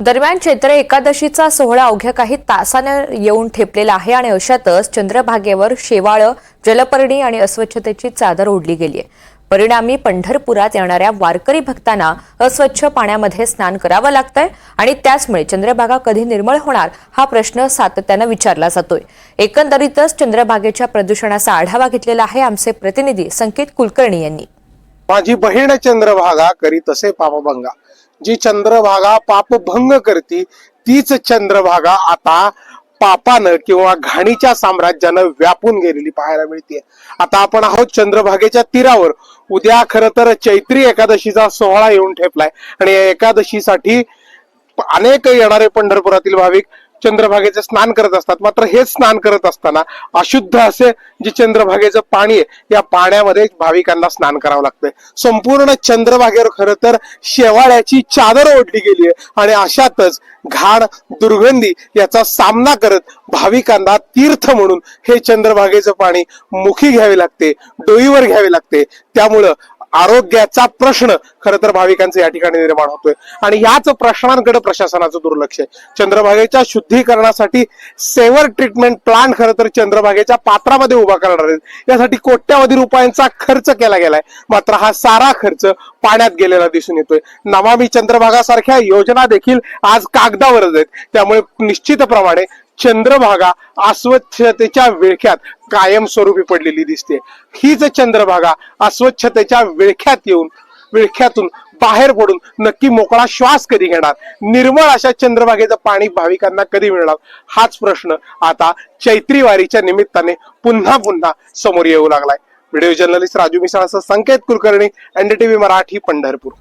दरम्यान चैत्र एकादशीचा सोहळा अवघ्या काही तासाने येऊन ठेपलेला आहे आणि अशातच चंद्रभागेवर शेवाळं जलपर्णी आणि अस्वच्छतेची चादर ओढली गेली आहे परिणामी पंढरपुरात येणाऱ्या वारकरी भक्तांना अस्वच्छ पाण्यामध्ये स्नान करावं लागतंय आणि त्याचमुळे चंद्रभागा कधी निर्मळ होणार हा प्रश्न सातत्यानं विचारला जातोय. एकंदरीतच चंद्रभागेच्या प्रदूषणाचा आढावा घेतलेला आहे आमचे प्रतिनिधी संकेत कुलकर्णी यांनी. माझी बहीण चंद्रभागा करीत असे पापभंगा. जी चंद्रभागा पापभंग करती तीच चंद्रभागा आता पापानं किंवा घाणीच्या साम्राज्यानं व्यापून गेलेली पाहायला मिळते. आता आपण आहोत चंद्रभागेच्या तीरावर. उद्या खरं तर चैत्री एकादशीचा सोहळा येऊन ठेपलाय. आणि या एकादशीसाठी अनेक येणारे पंढरपुरातील भाविक चंद्रभागेचं स्नान करत असतात. मात्र हे स्नान करत असताना अशुद्ध असे जे चंद्रभागेचं पाणी आहे या पाण्यामध्ये भाविकांना स्नान करावं लागतंय. संपूर्ण चंद्रभागेवर खरं तर शेवाळ्याची चादर ओढली गेली आहे आणि अशातच घाण दुर्गंधी याचा सामना करत भाविकांना तीर्थ म्हणून हे चंद्रभागेचं पाणी मुखी घ्यावे लागते डोईवर घ्यावे लागते. त्यामुळं आरोग्याचा प्रश्न खर तर भाविकांचे या ठिकाणी निर्माण होतोय. आणि याच प्रश्नांकडे प्रशासनाचं दुर्लक्ष आहे. चंद्रभागेच्या शुद्धीकरणासाठी सेवर ट्रीटमेंट प्लांट खरं तर चंद्रभागेच्या पात्रामध्ये उभा करणार आहेत. यासाठी कोट्यावधी रुपयांचा खर्च केला गेलाय. मात्र हा सारा खर्च पाण्यात गेलेला दिसून येतोय. नमामी चंद्रभागासारख्या योजना देखील आज कागदावरच आहेत. त्यामुळे निश्चितप्रमाणे चंद्रभागा अस्वच्छतेच्या विळख्यात कायमस्वरूपी पडलेली दिसते. हीच चंद्रभागा अस्वच्छतेच्या विळख्यात येऊन विळख्यातून बाहेर पडून नक्की मोकळा श्वास कधी घेणार? निर्मळ अशा चंद्रभागेचं पाणी भाविकांना कधी मिळणार? हाच प्रश्न आता चैत्री वारीच्या निमित्ताने पुन्हा पुन्हा समोर येऊ लागलाय. व्हिडिओ जर्नलिस्ट राजू मिसाळासह संकेत कुलकर्णी एनडीटीव्ही मराठी पंढरपूर.